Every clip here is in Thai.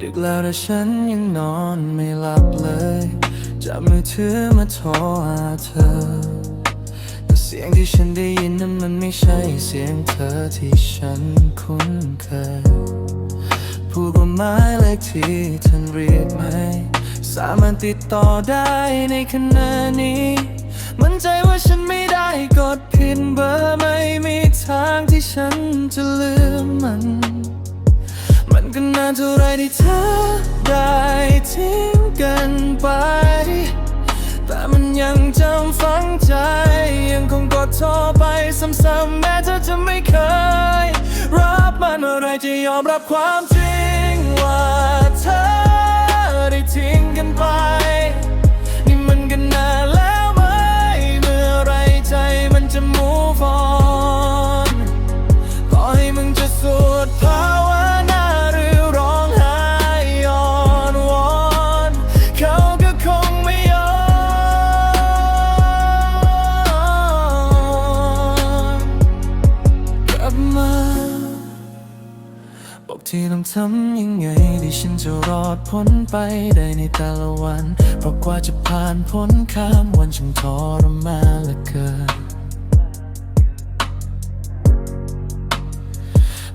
ดึกแล้วแต่ฉันยังนอนไม่หลับเลยจับมือถือมาโทรหาเธอ แต่เสียงที่ฉันได้ยินนั้นมันไม่ใช่เสียงเธอที่ฉันคุ้นเคย พูดว่าหมายเลขที่ท่านเรียกไหม สามารถติดต่อได้ในขณะนี้ มั่นใจว่าฉันไม่ได้กดผิดเบอร์ไม่มีทางที่ฉันจะลืม ที่เธอได้ทิ้งกันไป แต่มันยังจำฝังใจ ยังคงกดโทรไปซ้ำๆแม้เธอจะไม่เคย รับมันเมื่อไรจะยอมรับความจริงว่าเธอได้ทิ้งกันไป กที่ต้องทำยังไงที่ฉันจะรอดพ้นไปได้ในแต่ละวัน เพราะกว่าจะผ่านพ้นข้ามวันช่างทรมานเหลือเกิน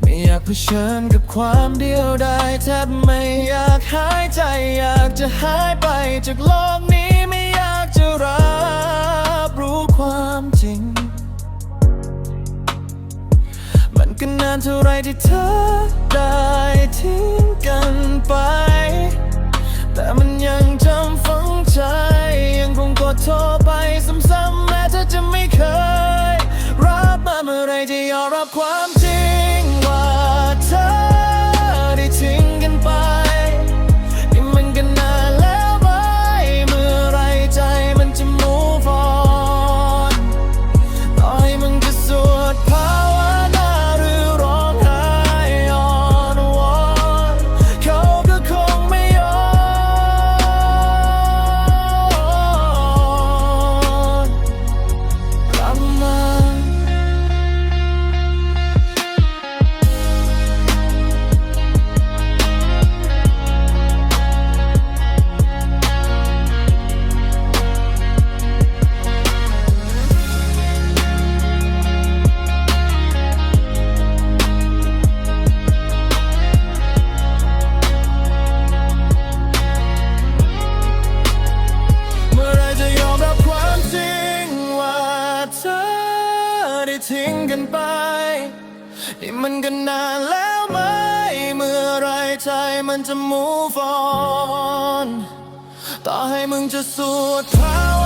ไม่อยากเผชิญกับความเดียวดายแทบไม่อยากหายใจอยากจะหายไปจากโลกนี้ เท่าไรที่เธอได้ทิ้งกันไป แต่มันยังจำฝังใจยังคงกดทบ ไป นี่มันก็นานแล้วไหม เมื่อไรใจมันจะ move on ต่อให้มึงจะสูดเผา